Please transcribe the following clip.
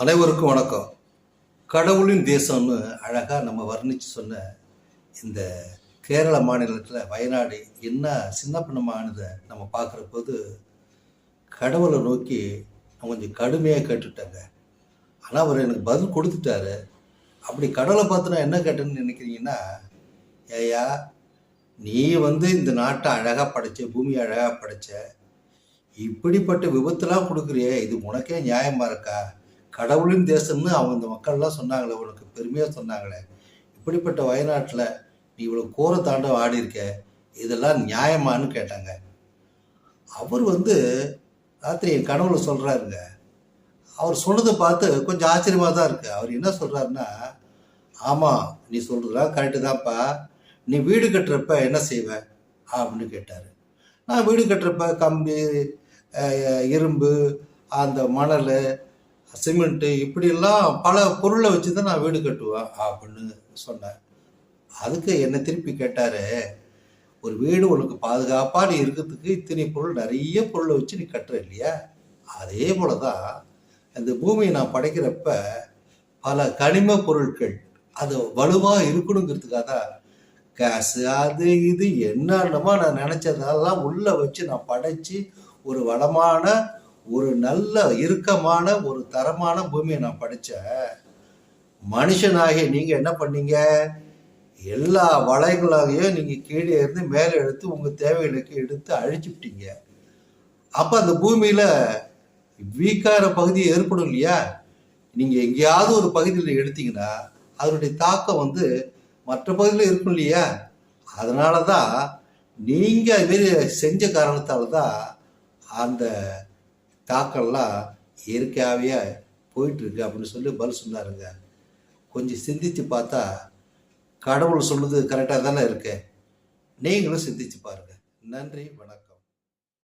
அனைவருக்கும் வணக்கம். கடவுளின் தேசம்னு அழகாக நம்ம வர்ணித்து சொன்ன இந்த கேரள மாநிலத்தில் வயநாடு என்ன சின்ன பின்னமானதை நம்ம பார்க்குற போது கடவுளை நோக்கி நான் கொஞ்சம் கடுமையாக கேட்டுட்டேங்க. ஆனால் அவர் எனக்கு பதில் கொடுத்துட்டாரு. அப்படி கடவுளை பார்த்து நான் என்ன கேட்டேன்னு நினைக்கிறீங்கன்னா ஏயா நீ வந்து இந்த நாட்டை அழகாக படைச்ச பூமியை அழகாக படைச்ச இப்படிப்பட்ட விபத்துலாம் கொடுக்குறியே இது உனக்கே நியாயமாக இருக்கா? கடவுளின் தேசம்னு அவங்க இந்த மக்கள்லாம் சொன்னாங்களே உனக்கு பெருமையாக சொன்னாங்களே. இப்படிப்பட்ட வயநாட்டில் நீ இவ்வளோ கோர தாண்ட ஆடி இருக்க இதெல்லாம் நியாயமான்னு கேட்டாங்க. அவர் வந்து ராத்திரி என் கனவுல சொல்கிறாருங்க அவர் சொன்னதை பார்த்து கொஞ்சம் ஆச்சரியமாக தான் இருக்குது அவர் என்ன சொல்கிறாருன்னா ஆமாம் நீ சொல்கிறதெல்லாம் கரெக்டு தான்ப்பா. நீ வீடு கட்டுறப்ப என்ன செய்வ? அப்படின்னு கேட்டார். நான் வீடு கட்டுறப்ப கம்பி இரும்பு அந்த மணல் சிமெண்ட்டு இப்படியெல்லாம் பல பொருளை வச்சு தான் நான் வீடு கட்டுவேன் அப்படின்னு சொன்னேன் அதுக்கு என்னை திருப்பி கேட்டார் ஒரு வீடு உனக்கு பாதுகாப்பாக நீ இருக்கிறதுக்கு இத்தனை பொருள் நிறைய பொருளை வச்சு நீ கட்டுற இல்லையா? அதே போல தான் இந்த பூமியை நான் படைக்கிறப்ப பல கனிம பொருட்கள் அது வலுவாக இருக்கணுங்கிறதுக்காக தான் கேஸு அது இது என்னென்னமோ நான் நினச்சதெல்லாம் உள்ளே வச்சு நான் படைச்சு ஒரு வளமான ஒரு நல்ல இறுக்கமான ஒரு தரமான பூமியை நான் படைச்சேன் மனுஷனாகிய நீங்கள் என்ன பண்ணீங்க? எல்லா வளைகளாகையும் நீங்கள் கீழே இருந்து மேலே எடுத்து உங்கள் தேவைகளுக்கு எடுத்து அழிச்சுட்டீங்க அப்போ அந்த பூமியில் வீக்கான பகுதி ஏற்படும் இல்லையா? நீங்கள் எங்கேயாவது ஒரு பகுதியில் எடுத்தீங்கன்னா அதனுடைய தாக்கம் வந்து மற்ற பகுதியில் இருக்கும் இல்லையா? அதனால தான் நீங்கள் அதுமாரி செஞ்ச காரணத்தால் தான் அந்த தாக்கம்லாம் இயற்கையாகவே போயிட்டுருக்கு அப்படின்னு சொல்லி பதில் சொன்னாருங்க. கொஞ்சம் சிந்திச்சு பார்த்தா கடவுள் சொல்லுது கரெக்டாக தானே இருக்கு. நீங்களும் சிந்திச்சு பாருங்கள் நன்றி வணக்கம்.